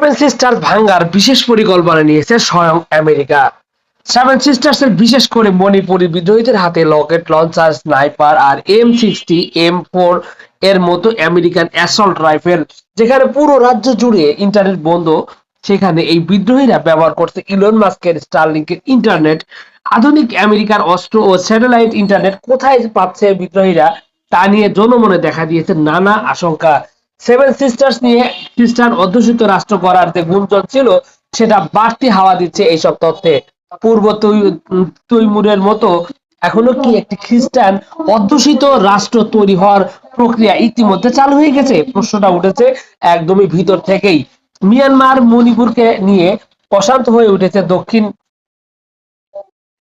Seven sister ভাঙ্গার বিশেষ পরিকল্পনা নিয়েছে স্বয়ং আমেরিকা। সেভেন সিস্টার্স এর বিশেষ করে মণিপুরি বিদ্রোহীদের হাতে লকেট লঞ্চার, স্নাইপার আর এম সিক্সটি, এম ফোর এর মতো আমেরিকান অ্যাসল্ট রাইফেল, যেখানে পুরো রাজ্য জুড়ে ইন্টারনেট বন্ধ, সেখানে এই বিদ্রোহীরা ব্যবহার করছে ইলন মাস্কের স্টারলিংকের ইন্টারনেট। আধুনিক আমেরিকার অস্ত্র ও স্যাটেলাইট ইন্টারনেট কোথায় পাচ্ছে বিদ্রোহীরা, তা নিয়ে জনমনে দেখা দিয়েছে নানা আশঙ্কা। সেভেন সিস্টার্স নিয়ে খ্রিস্টান অধ্যুষিত রাষ্ট্র করার যে গুঞ্জন ছিল, সেটা বাড়তি হাওয়া দিচ্ছে এইসব তথ্যে। পূর্ব তৈমুরের মতো এখনও কি একটি খ্রিস্টান অধ্যুষিত রাষ্ট্র তৈরি হওয়ার প্রক্রিয়া ইতিমধ্যে চালু হয়ে গেছে? প্রশ্নটা উঠেছে একদমই ভিতর থেকেই। মিয়ানমার মণিপুরকে নিয়ে অশান্ত হয়ে উঠেছে দক্ষিণ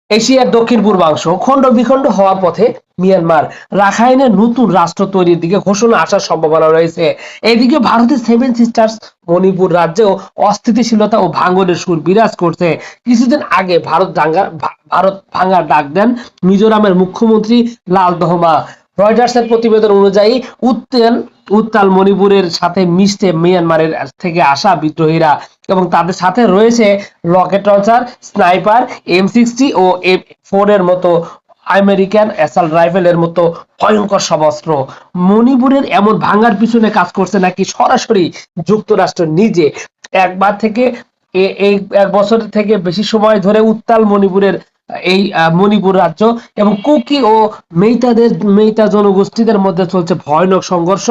এশিয়ার দক্ষিণ পূর্বাংশ খণ্ড বিখণ্ড হওয়ার পথে মিয়ানমার রাখাইনের নতুন রাষ্ট্র তৈরির দিকে ঘোষণা আসার সম্ভাবনা রয়েছে। এদিকে ভারতের সেভেন সিস্টার্স মণিপুর রাজ্যেও অস্থিতিশীলতা ও ভাঙনের সুর বিরাজ করছে। কিছুদিন আগে ভারত দাঙ্গা ভা- ভারত ভাঙ্গার ডাক দেন মিজোরামের মুখ্যমন্ত্রী লাল দহমা। রয়টার্সের প্রতিবেদন অনুযায়ী উত্তাল উত্তাল মণিপুরের সাথে মিশতে মিয়ানমারের থেকে আসা বিদ্রোহীরা এবং তাদের সাথে রয়েছে rocket launcher, sniper, M sixty ও এম ফোর এর মতো আমেরিকান অ্যাসাল্ট রাইফেলের মতো ভয়ঙ্কর সব অস্ত্র মণিপুরের এমন ভাঙার পিছনে কাজ করছে নাকি সরাসরি যুক্তরাষ্ট্র নিজে? একবার থেকে এই এক বছর থেকে বেশি সময় ধরে উত্তাল মণিপুরের এই মণিপুর রাজ্য এবং কুকি ও মেইতাদের, মেইতা জনগোষ্ঠীদের মধ্যে চলছে ভয়ানক সংঘর্ষ।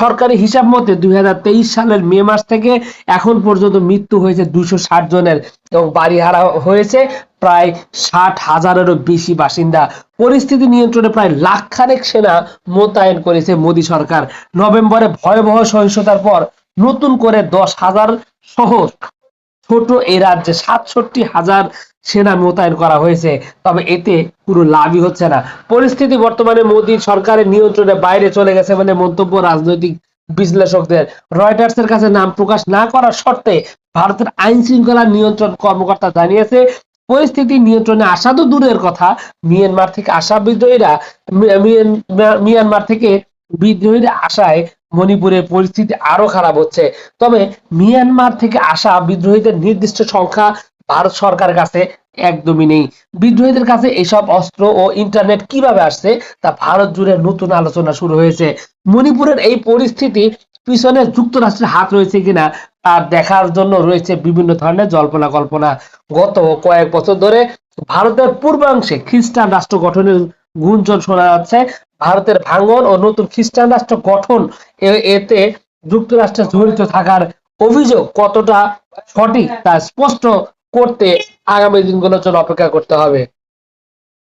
সরকারি হিসাব মতে দুই হাজার তেইশ সালের মে মাস থেকে এখন পর্যন্ত মৃত্যু হয়েছে দুশো জনের এবং বাড়ি হারা হয়েছে প্রায় ষাট হাজারেরও বেশি বাসিন্দা। পরিস্থিতি নিয়ন্ত্রণে প্রায় লাখ খানেক সেনা মোতায়েন করেছে মোদী সরকার। নভেম্বরে ভয়াবহ সহিংসতার পর নতুন করে দশ হাজার সহ ছোট এ রাজ্যে সাতষট্টি হাজার সেনা মোতায়েন করা হয়েছে। তবে এতে পুরো লাভই হচ্ছে না। পরিস্থিতি বর্তমানে মোদী সরকারের নিয়ন্ত্রণের বাইরে চলে গেছে মানে মন্তব্য রাজনৈতিক বিশ্লেষকদের। রয়টার্স এর কাছে নাম প্রকাশ না করার শর্তে ভারতের আইন শৃঙ্খলা নিয়ন্ত্রণ কর্মকর্তা জানিয়েছে, পরিস্থিতি নিয়ন্ত্রণে আসা তো দূরের কথা। মিয়ানমার থেকে আসা বিদ্রোহীরা মিয়ানমার থেকে বিদ্রোহীরা আসায় মণিপুরের পরিস্থিতি আরও খারাপ হচ্ছে। তবে মিয়ানমার থেকে আসা বিদ্রোহীদের নির্দিষ্ট সংখ্যা ভারত সরকারের কাছে একদমই নেই। বিদ্রোহীদের কাছে এসব অস্ত্র ও ইন্টারনেট কীভাবে আসছে তা ভারত জুড়ে নতুন আলোচনা শুরু হয়েছে। মণিপুরের এই পরিস্থিতি পিছনে যুক্তরাষ্ট্রের হাত রয়েছে কিনা তা দেখার জন্য রয়েছে বিভিন্ন ধরনের জল্পনা কল্পনা। গত কয়েক বছর ধরে ভারতের পূর্বাংশে খ্রিস্টান রাষ্ট্র গঠনের গুঞ্জন শোনা যাচ্ছে। ভারতের ভাঙন ও নতুন খ্রিস্টান রাষ্ট্র গঠন এতে যুক্তরাষ্ট্রে জড়িত থাকার অভিযোগ কতটা সঠিক তা স্পষ্ট করতে আগামী দিনগুলোর জন্য অপেক্ষা করতে হবে।